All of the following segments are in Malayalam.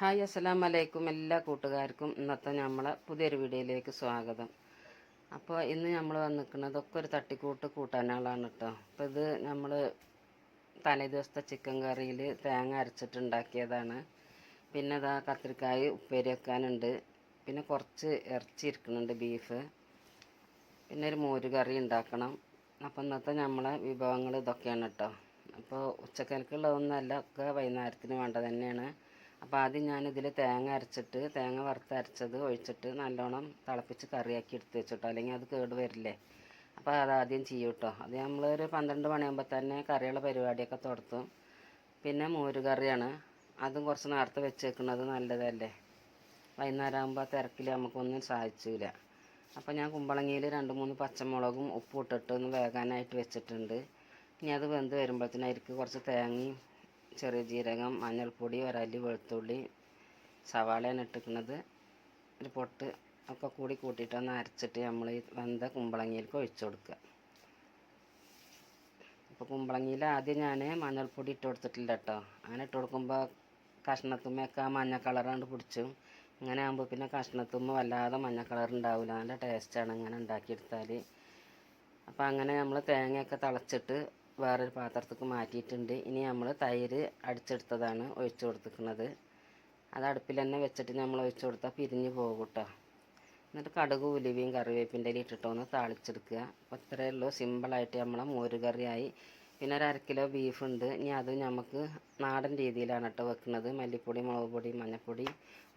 ഹായ് അസ്സലാം വലൈക്കും എല്ലാ കൂട്ടുകാർക്കും. ഇന്നത്തെ നമ്മളെ പുതിയൊരു വീഡിയോയിലേക്ക് സ്വാഗതം. അപ്പോൾ ഇന്ന് നമ്മൾ വന്നിരിക്കുന്നതൊക്കെ ഒരു തട്ടിക്കൂട്ട് കൂട്ടാനാളാണ് കേട്ടോ അപ്പോൾ ഇത് നമ്മൾ തലേദിവസത്തെ ചിക്കൻ കറിയിൽ തേങ്ങ അരച്ചിട്ടുണ്ടാക്കിയതാണ്. പിന്നെ ഇതാ കത്തിരിക്കായ് ഉപ്പേരി വെക്കാനുണ്ട്. പിന്നെ കുറച്ച് ഇറച്ചി ഇരിക്കുന്നുണ്ട് ബീഫ്. പിന്നെ ഒരു മോര് കറി ഉണ്ടാക്കണം. അപ്പോൾ ഇന്നത്തെ നമ്മളെ വിഭവങ്ങൾ ഇതൊക്കെയാണ് കേട്ടോ അപ്പോൾ ഉച്ചക്കലക്കുള്ളതൊന്നുമല്ല ഒക്കെ വൈകുന്നേരത്തിന് വേണ്ടത് തന്നെയാണ്. അപ്പോൾ ആദ്യം ഞാനിതിൽ തേങ്ങ അരച്ചിട്ട് തേങ്ങ വറുത്ത് അരച്ചത് ഒഴിച്ചിട്ട് നല്ലോണം തിളപ്പിച്ച് കറിയാക്കി എടുത്ത് വെച്ചിട്ടോ അല്ലെങ്കിൽ അത് കേട് വരില്ലേ. അപ്പോൾ ആദ്യം ചെയ്യും കേട്ടോ. അത് നമ്മളൊരു പന്ത്രണ്ട് മണിയാകുമ്പോൾ തന്നെ കറിയുള്ള പരിപാടിയൊക്കെ തുടത്തും. പിന്നെ മോര് കറിയാണ്. അതും കുറച്ച് നേരത്തെ വെച്ചേക്കുന്നത് നല്ലതല്ലേ. വൈകുന്നേരം ആകുമ്പോൾ തിരക്കിൽ നമുക്കൊന്നും സാധിച്ചില്ല അപ്പോൾ ഞാൻ കുമ്പളങ്ങിയിൽ രണ്ട് മൂന്ന് പച്ചമുളകും ഉപ്പും ഇട്ടിട്ട് ഒന്ന് വേകാനായിട്ട് വെച്ചിട്ടുണ്ട്. ഇനി അത് വെന്ത് വരുമ്പോഴത്തേനായിരിക്കും കുറച്ച് തേങ്ങയും ചെറിയ ജീരകം മഞ്ഞൾപ്പൊടി ഒരല്ലി വെളുത്തുള്ളി സവാളയാണ് ഇട്ടിക്കുന്നത് ഒരു പൊട്ട് ഒക്കെ കൂടി കൂട്ടിയിട്ട് ഒന്ന് അരച്ചിട്ട് നമ്മൾ ഈ വെന്ത കുമ്പളങ്ങിയിലേക്ക് ഒഴിച്ചു കൊടുക്കുക. അപ്പോൾ കുമ്പളങ്ങിയിൽ ആദ്യം ഞാൻ മഞ്ഞൾപ്പൊടി ഇട്ട് കൊടുത്തിട്ടില്ല കേട്ടോ. അങ്ങനെ ഇട്ട് കൊടുക്കുമ്പോൾ കഷ്ണത്തുമ്മയൊക്കെ ആ മഞ്ഞ കളറാണ്ട് പിടിച്ചു. ഇങ്ങനെ ആകുമ്പോൾ പിന്നെ കഷ്ണത്തുമ്മ വല്ലാതെ മഞ്ഞ കളർ ഉണ്ടാവില്ല. നല്ല ടേസ്റ്റാണ് ഇങ്ങനെ ഉണ്ടാക്കിയെടുത്താൽ. അപ്പോൾ അങ്ങനെ നമ്മൾ തേങ്ങയൊക്കെ തിളച്ചിട്ട് വേറൊരു പാത്രത്തേക്ക് മാറ്റിയിട്ടുണ്ട്. ഇനി നമ്മൾ തൈര് അടിച്ചെടുത്തതാണ് ഒഴിച്ചു കൊടുത്തിരിക്കുന്നത്. അത് അടുപ്പിൽ തന്നെ വെച്ചിട്ട് നമ്മൾ ഒഴിച്ചു കൊടുത്താൽ പിരിഞ്ഞ് പോകും കേട്ടോ എന്നിട്ട് കടുക് ഉലുവയും കറിവേപ്പിന്റെ ഇട്ടിട്ട് ഒന്ന് താളിച്ചെടുക്കുക. അപ്പോൾ ഇത്രയേ ഉള്ളൂ. സിമ്പിളായിട്ട് നമ്മളെ മോര് കറിയായി. പിന്നെ ഒരു അര കിലോ ബീഫുണ്ട് ഇനി അത് നമുക്ക് നാടൻ രീതിയിലാണ് കേട്ടോ വെക്കുന്നത്. മല്ലിപ്പൊടി മുളക് പൊടി മഞ്ഞൾപ്പൊടി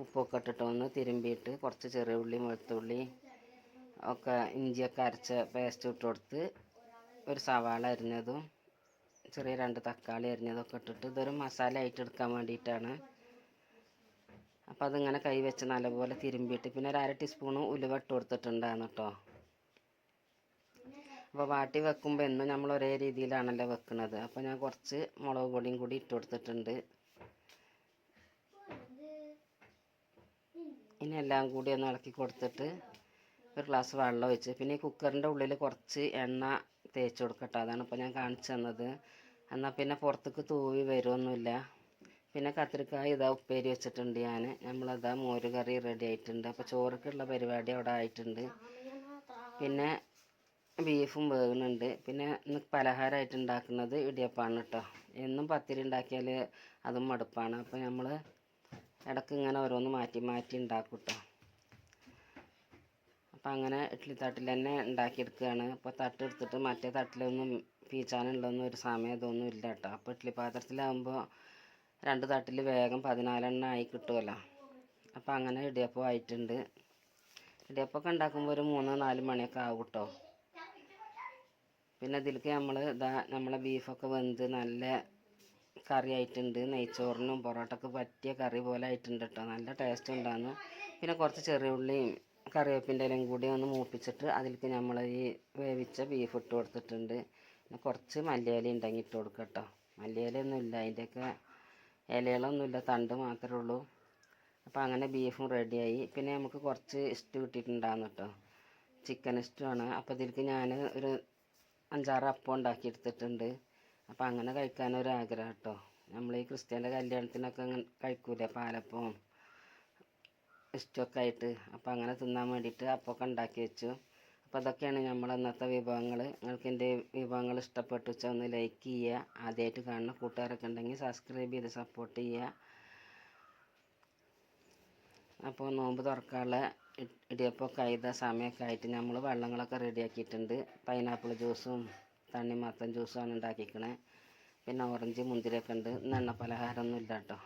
ഉപ്പൊക്കെ ഇട്ടിട്ട് ഒന്ന് തിരുമ്പിയിട്ട് കുറച്ച് ചെറിയ ഉള്ളി വെളുത്തുള്ളി ഒക്കെ ഇഞ്ചിയൊക്കെ അരച്ച പേസ്റ്റ് ഇട്ട് കൊടുത്ത് ഒരു സവാള അരിഞ്ഞതും ചെറിയ രണ്ട് തക്കാളി അരിഞ്ഞതൊക്കെ ഇട്ടിട്ട് ഇതൊരു മസാല ആയിട്ട് എടുക്കാൻ വേണ്ടിയിട്ടാണ്. അപ്പോൾ അതിങ്ങനെ കൈ വെച്ച് നല്ലപോലെ തിരുമ്പിയിട്ട് പിന്നെ ഒരു അര ടീസ്പൂണ് ഉലുവ ഇട്ട് കൊടുത്തിട്ടുണ്ടായിരുന്നു കേട്ടോ. അപ്പോൾ വാട്ടി വെക്കുമ്പോൾ എന്നും നമ്മൾ ഒരേ രീതിയിലാണല്ലോ വെക്കുന്നത് അപ്പോൾ ഞാൻ കുറച്ച് മുളക് പൊടിയും കൂടി ഇട്ട് കൊടുത്തിട്ടുണ്ട്. ഇനി എല്ലാം കൂടി ഒന്ന് ഇളക്കി കൊടുത്തിട്ട് ഒരു ഗ്ലാസ് വെള്ളം ഒഴിച്ച്. പിന്നെ ഈ കുക്കറിന്റെ ഉള്ളിൽ കുറച്ച് എണ്ണ തേച്ച് കൊടുക്കട്ടെ. അതാണ് ഇപ്പോൾ ഞാൻ കാണിച്ചു തന്നത്. എന്നാൽ പിന്നെ പുറത്തേക്ക് തൂവി വരുമൊന്നുമില്ല പിന്നെ കത്തിരിക്കായ ഇതാ ഉപ്പേരി വെച്ചിട്ടുണ്ട് ഞാൻ നമ്മളതാ മോര് കറി റെഡി ആയിട്ടുണ്ട്. അപ്പോൾ ചോറൊക്കെയുള്ള പരിപാടി അവിടെ ആയിട്ടുണ്ട്. പിന്നെ ബീഫും വേകുന്നുണ്ട് പിന്നെ ഇന്ന് പലഹാരമായിട്ട് ഉണ്ടാക്കുന്നത് ഇടിയപ്പാണ് കേട്ടോ എന്നും പത്തിരി ഉണ്ടാക്കിയാൽ അതും മടുപ്പാണ്. അപ്പോൾ നമ്മൾ ഇടയ്ക്ക് ഇങ്ങനെ ഓരോന്ന് മാറ്റി മാറ്റി ഉണ്ടാക്കും കേട്ടോ അപ്പം അങ്ങനെ ഇഡ്ഡലി തട്ടിൽ തന്നെ ഉണ്ടാക്കിയെടുക്കുകയാണ് അപ്പോൾ തട്ടെടുത്തിട്ട് മറ്റേ തട്ടിലൊന്നും പീച്ചാനുള്ളൊന്നും ഒരു സമയം ഇതൊന്നും ഇല്ല കേട്ടോ. അപ്പോൾ ഇഡ്ഡലി പാത്രത്തിലാകുമ്പോൾ രണ്ട് തട്ടിൽ വേഗം പതിനാലെണ്ണം ആയി കിട്ടുമല്ലോ അപ്പോൾ അങ്ങനെ ഇടിയപ്പം ആയിട്ടുണ്ട്. ഇടിയപ്പമൊക്കെ ഉണ്ടാക്കുമ്പോൾ ഒരു മൂന്ന് നാല് മണിയൊക്കെ ആവും കേട്ടോ. പിന്നെ ഇതിലേക്ക് നമ്മൾ ഇതാ നമ്മളെ ബീഫൊക്കെ വെന്ത് നല്ല കറി ആയിട്ടുണ്ട്. നെയ്ച്ചോറിനും പൊറോട്ടക്ക് പറ്റിയ കറി പോലെ ആയിട്ടുണ്ട് കേട്ടോ. നല്ല ടേസ്റ്റ് ഉണ്ടായിരുന്നു. പിന്നെ കുറച്ച് ചെറിയ ഉള്ളിയും കറിവേപ്പിന്റെ ഇലയും കൂടി ഒന്ന് മൂപ്പിച്ചിട്ട് അതിലേക്ക് നമ്മൾ ഈ വേവിച്ച ബീഫ് ഇട്ട് കൊടുത്തിട്ടുണ്ട്. കുറച്ച് മല്ലിയില ഉണ്ടെങ്കിൽ ഇട്ട് കൊടുക്കുക കേട്ടോ മല്ലിയിലൊന്നുമില്ല അതിന്റെയൊക്കെ ഇലകളൊന്നുമില്ല തണ്ട് മാത്രമേ ഉള്ളൂ. അപ്പോൾ അങ്ങനെ ബീഫും റെഡിയായി പിന്നെ നമുക്ക് കുറച്ച് ഇഷ്ടം കിട്ടിയിട്ടുണ്ടായിരുന്നു കേട്ടോ ചിക്കൻ ഇഷ്ടമാണ് അപ്പോൾ ഇതിലേക്ക് ഞാൻ ഒരു അഞ്ചാറ് അപ്പം ഉണ്ടാക്കി എടുത്തിട്ടുണ്ട്. അപ്പോൾ അങ്ങനെ കഴിക്കാനൊരു ആഗ്രഹം കേട്ടോ നമ്മൾ ഈ ക്രിസ്ത്യന്റെ കല്യാണത്തിനൊക്കെ കഴിക്കൂലേ? പാലപ്പവും ഇഷ്ടമൊക്കെ ആയിട്ട്. അപ്പോൾ അങ്ങനെ തിന്നാൻ വേണ്ടിയിട്ട് അപ്പമൊക്കെ ഉണ്ടാക്കി വെച്ചു. അപ്പോൾ അതൊക്കെയാണ് നമ്മൾ ഇന്നത്തെ വിഭവങ്ങൾ നിങ്ങൾക്ക് എന്റെ വിഭവങ്ങൾ ഇഷ്ടപ്പെട്ടു വെച്ചാൽ ഒന്ന് ലൈക്ക് ചെയ്യുക ആദ്യമായിട്ട് കാണുന്ന കൂട്ടുകാരൊക്കെ ഉണ്ടെങ്കിൽ സബ്സ്ക്രൈബ് ചെയ്ത് സപ്പോർട്ട് ചെയ്യുക അപ്പോൾ നോമ്പ് തുറക്കാനുള്ള ഇടിയപ്പമൊക്കെ ആയത് സമയമൊക്കെ ആയിട്ട് നമ്മൾ വെള്ളങ്ങളൊക്കെ റെഡിയാക്കിയിട്ടുണ്ട് പൈനാപ്പിൾ ജ്യൂസും തണ്ണിമത്തൻ ജ്യൂസുമാണ് ഉണ്ടാക്കിക്കണേ. പിന്നെ ഓറഞ്ച് മുന്തിരിയൊക്കെ ഉണ്ട്. ഇന്ന് എണ്ണ പലഹാരമൊന്നും ഇല്ല കേട്ടോ